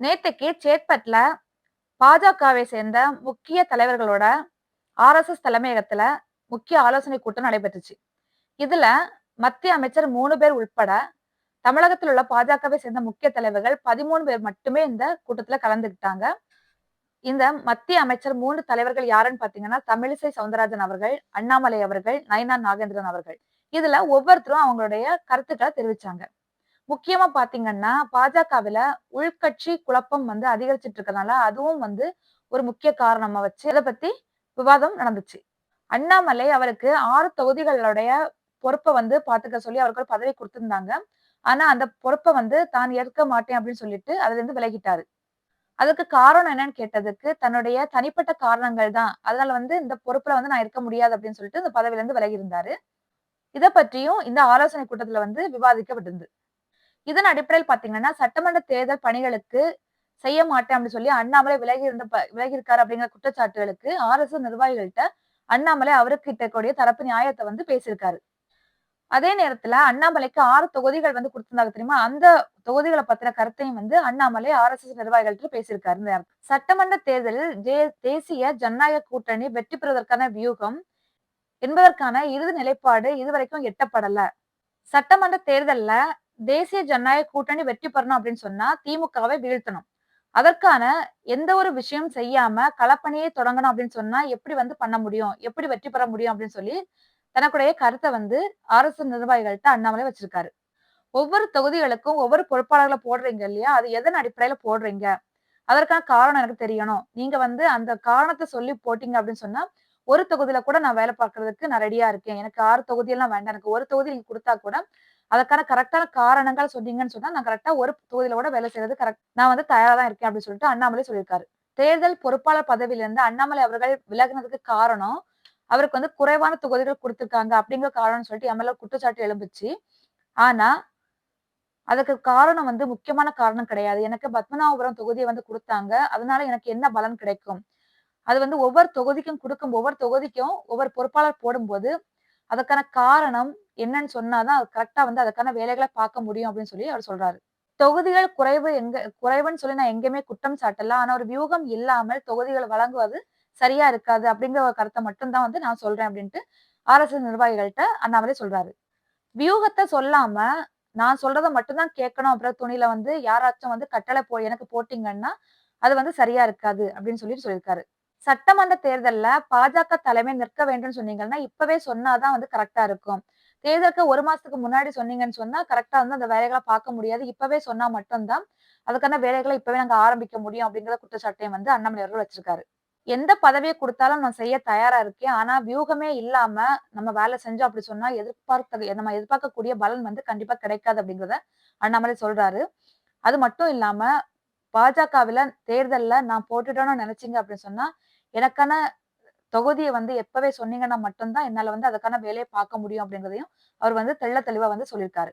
நேத்துக்கு சேத்பட்ல பாஜகவை சேர்ந்த முக்கிய தலைவர்களோட ஆர்எஸ்எஸ் தலைமையகத்துல முக்கிய ஆலோசனை கூட்டம் நடைபெற்றுச்சு. இதுல மத்திய அமைச்சர் மூணு பேர் உட்பட தமிழகத்தில் உள்ள பாஜகவை சேர்ந்த முக்கிய தலைவர்கள் பதிமூணு பேர் மட்டுமே இந்த கூட்டத்துல கலந்துக்கிட்டாங்க. இந்த மத்திய அமைச்சர் மூன்று தலைவர்கள் யாருன்னு பாத்தீங்கன்னா தமிழிசை சவுந்தரராஜன் அவர்கள் அண்ணாமலை அவர்கள் நயனா நாகேந்திரன் அவர்கள். இதுல ஒவ்வொருத்தரும் அவங்களுடைய கருத்துக்களை தெரிவிச்சாங்க. முக்கியமா பாத்தீங்கன்னா பாஜகவில உள்கட்சி குழப்பம் வந்து அதிகரிச்சிட்டு இருக்கறனால அதுவும் வந்து ஒரு முக்கிய காரணமா வச்சு அதை பத்தி விவாதம் நடந்துச்சு. அண்ணாமலை அவருக்கு ஆறு தொகுதிகளுடைய பொறுப்பை வந்து பாத்துக்க சொல்லி அவருக்கு ஒரு பதவி கொடுத்திருந்தாங்க. ஆனா அந்த பொறுப்பை வந்து தான் ஏற்க மாட்டேன் அப்படின்னு சொல்லிட்டு அதுல இருந்து விலகிட்டாரு. அதுக்கு காரணம் என்னன்னு கேட்டதுக்கு தன்னுடைய தனிப்பட்ட காரணங்கள் தான். அதனால வந்து இந்த பொறுப்புல வந்து நான் இருக்க முடியாது அப்படின்னு சொல்லிட்டு இந்த பதவியில இருந்து விலகி இருந்தாரு இதை பற்றியும் இந்த ஆலோசனை கூட்டத்துல வந்து விவாதிக்கப்பட்டிருந்து. இதன் அடிப்படையில் பாத்தீங்கன்னா சட்டமன்ற தேர்தல் பணிகளுக்கு செய்ய மாட்டேன் அப்படின்னு சொல்லி அண்ணாமலை விலகி இருந்த விலகி இருக்காரு அப்படிங்கிற குற்றச்சாட்டுகளுக்கு ஆர் எஸ் நிர்வாகிகள்கிட்ட அண்ணாமலை அவருக்கு கிட்டக்கூடிய தரப்பு நியாயத்தை வந்து பேசியிருக்காரு. அதே நேரத்துல அண்ணாமலைக்கு ஆறு தொகுதிகள் வந்து கொடுத்திருந்தாங்க தெரியுமா? அந்த தொகுதிகளை பத்தின கருத்தையும் வந்து அண்ணாமலை ஆர் எஸ் எஸ் நிர்வாகிகள்கிட்ட பேசியிருக்காரு சட்டமன்ற தேர்தலில் தேசிய ஜனநாயக கூட்டணி வெற்றி பெறுவதற்கான வியூகம் என்பதற்கான இறுதி நிலைப்பாடு இதுவரைக்கும் எட்டப்படல. சட்டமன்ற தேர்தல்ல தேசிய ஜனநாயக கூட்டணி வெற்றி பெறணும் அப்படின்னு சொன்னா திமுகவை வீழ்த்தணும். அதற்கான எந்த ஒரு விஷயம் செய்யாம களப்பணியை தொடங்கணும் அப்படின்னு சொன்னா எப்படி வந்து பண்ண முடியும்? எப்படி வெற்றி பெற முடியும் அப்படின்னு சொல்லி தனக்குடைய கருத்தை வந்து ஆர்எஸ் நிர்வாகிகள்கிட்ட அண்ணாமலை வச்சிருக்காரு. ஒவ்வொரு தொகுதிகளுக்கும் ஒவ்வொரு பொறுப்பாளர்களை போடுறீங்க இல்லையா? அது எதன் அடிப்படையில போடுறீங்க? அதற்கான காரணம் எனக்கு தெரியணும். நீங்க வந்து அந்த காரணத்தை சொல்லி போட்டீங்க அப்படின்னு சொன்னா ஒரு தொகுதியில கூட நான் வேலை பார்க்கறதுக்கு நான் ரெடியா இருக்கேன். எனக்கு ஆறு தொகுதியெல்லாம் வேண்டாம். எனக்கு ஒரு தொகுதி நீங்க கொடுத்தா கூட அதற்கான கரெக்டான காரணங்கள் சொன்னீங்கன்னு சொன்னா நான் கரெக்டா ஒரு தொகுதியில கூட வேலை செய்யறது கரெக்ட் நான் வந்து தயாரா தான் இருக்கேன் அப்படின்னு சொல்லிட்டு அண்ணாமலை சொல்லியிருக்காரு. தேர்தல் பொறுப்பாளர் பதவியிலிருந்து அண்ணாமலை அவர்கள் விலகினதுக்கு காரணம் அவருக்கு வந்து குறைவான தொகுதிகள் கொடுத்திருக்காங்க அப்படிங்கிற காரணம் சொல்லிட்டு எம்எல்ஏ குற்றச்சாட்டு எழும்புச்சு. ஆனா அதுக்கு காரணம் வந்து முக்கியமான காரணம் கிடையாது. எனக்கு பத்மநாபபுரம் தொகுதியை வந்து கொடுத்தாங்க. அதனால எனக்கு என்ன பலன் கிடைக்கும்? அது வந்து ஒவ்வொரு தொகுதிக்கும் கொடுக்கும் ஒவ்வொரு தொகுதிக்கும் ஒவ்வொரு பொறுப்பாளர் போடும்போது அதற்கான காரணம் என்னன்னு சொன்னாதான் அது கரெக்டா வந்து அதுக்கான வேலைகளை பார்க்க முடியும் அப்படின்னு சொல்லி அவர் சொல்றாரு. தொகுதிகள் குறைவு எங்க குறைவுன்னு சொல்லி நான் எங்கேயுமே குற்றம் சாட்டல. ஆனா ஒரு வியூகம் இல்லாமல் தொகுதிகள் வழங்குவது சரியா இருக்காது அப்படிங்கிற ஒரு கருத்தை மட்டும்தான் வந்து நான் சொல்றேன் அப்படின்ட்டு ஆர்எஸ்எஸ் நிர்வாகிகள்கிட்ட அண்ணாமலை சொல்றாரு. வியூகத்தை சொல்லாம நான் சொல்றதை மட்டும்தான் கேட்கணும். அப்புறம் துணியில வந்து யாராச்சும் வந்து கட்டளை போ எனக்கு போட்டீங்கன்னா அது வந்து சரியா இருக்காது அப்படின்னு சொல்லிட்டு சொல்லியிருக்காரு. சட்டமன்ற தேர்தல்ல பாஜக தலைமை நிற்க வேண்டும் சொன்னீங்கன்னா இப்பவே சொன்னாதான் வந்து கரெக்டா இருக்கும். தேர்தலுக்கு ஒரு மாசத்துக்கு முன்னாடி சொன்னீங்கன்னு சொன்னா கரெக்டா வந்து அந்த வேலைகளை பார்க்க முடியாது. இப்பவே சொன்னா மட்டும்தான் அதுக்கான வேலைகளை இப்பவே நாங்க ஆரம்பிக்க முடியும் அப்படிங்கிற குற்றச்சாட்டையும் வந்து அண்ணாமலை அவர்கள் வச்சிருக்காரு. எந்த பதவியை கொடுத்தாலும் நான் செய்ய தயாரா இருக்கேன். ஆனா வியூகமே இல்லாம நம்ம வேலை செஞ்சோம் அப்படி சொன்னா எதிர்பார்த்த நம்ம எதிர்பார்க்கக்கூடிய பலன் வந்து கண்டிப்பா கிடைக்காது அப்படிங்கிறத அண்ணாமலை சொல்றாரு. அது மட்டும் இல்லாம பாஜகவில தேர்தல்ல நான் போட்டுட்டோம்னு நினைச்சீங்க அப்படின்னு சொன்னா எனக்கான தொகுதியை வந்து எப்பவே சொன்னீங்கன்னா மட்டும்தான் என்னால வந்து அதுக்கான வேலையை பார்க்க முடியும் அப்படிங்கிறதையும் அவர் வந்து தெள்ள தெளிவா வந்து சொல்லியிருக்காரு.